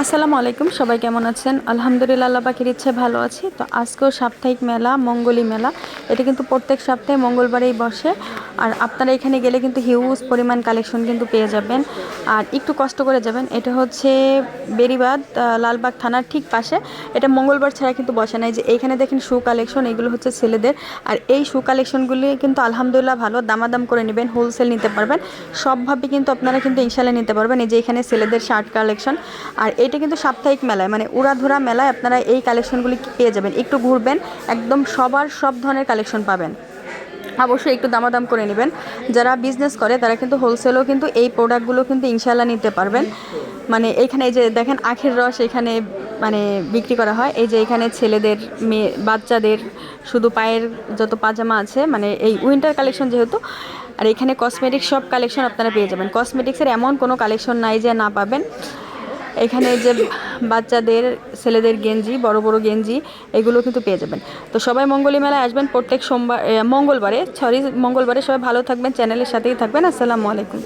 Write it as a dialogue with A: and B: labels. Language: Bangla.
A: আসসালামু আলাইকুম, সবাই কেমন আছেন? আলহামদুলিল্লাহ, আল্লাহ পাখির ইচ্ছে ভালো আছি। তো আজকেও সাপ্তাহিক মেলা, মঙ্গলী মেলা। এটা কিন্তু প্রত্যেক সপ্তাহে মঙ্গলবারেই বসে। আর আপনারা এখানে গেলে কিন্তু হিউজ পরিমাণ কালেকশন কিন্তু পেয়ে যাবেন। আর একটু কষ্ট করে যাবেন, এটা হচ্ছে বেরিবাদ লালবাগ থানার ঠিক পাশে। এটা মঙ্গলবার ছাড়া কিন্তু বসে নাই। যে এইখানে দেখেন শু কালেকশন এগুলো হচ্ছে ছেলেদের। আর এই শু কালেকশনগুলি কিন্তু আলহামদুলিল্লাহ ভালো, দামাদাম করে নেবেন হোলসেল নিতে পারবেন। সবভাবে কিন্তু আপনারা কিন্তু ইনশাল্লাহ নিতে পারবেন। এই যে এখানে ছেলেদের শার্ট কালেকশন আর এটা কিন্তু সাপ্তাহিক মেলায় মানে উড়াধুরা মেলায় আপনারা এই কালেকশনগুলি পেয়ে যাবেন। একটু ঘুরবেন, একদম সবার সব ধরনের কালেকশন পাবেন। অবশ্যই একটু দামাদাম করে নেবেন। যারা বিজনেস করে, তারা কিন্তু হোলসেলও কিন্তু এই প্রোডাক্টগুলো কিন্তু ইনশাল্লাহ নিতে পারবেন। মানে এইখানে এই যে দেখেন আখের রস এখানে মানে বিক্রি করা হয়। এই যে এখানে ছেলেদের, মেয়ে, বাচ্চাদের শুধু পায়ের যত পাজামা আছে মানে এই উইন্টার কালেকশন যেহেতু, আর এখানে কসমেটিক্স সব কালেকশন আপনারা পেয়ে যাবেন। কসমেটিক্সের এমন কোনো কালেকশন নাই যে না পাবেন। এখানে যে বাচ্চাদের, ছেলেদের গেঞ্জি, বড় বড় গেঞ্জি, এগুলো কিন্তু পেয়ে যাবেন। তো সবাই মঙ্গলী মেলায় আসবেন প্রত্যেক সোমবার মঙ্গলবারে, সরি, মঙ্গলবারে সবাই ভালো থাকবেন, চ্যানেলের সাথেই থাকবেন। আসসালামু আলাইকুম।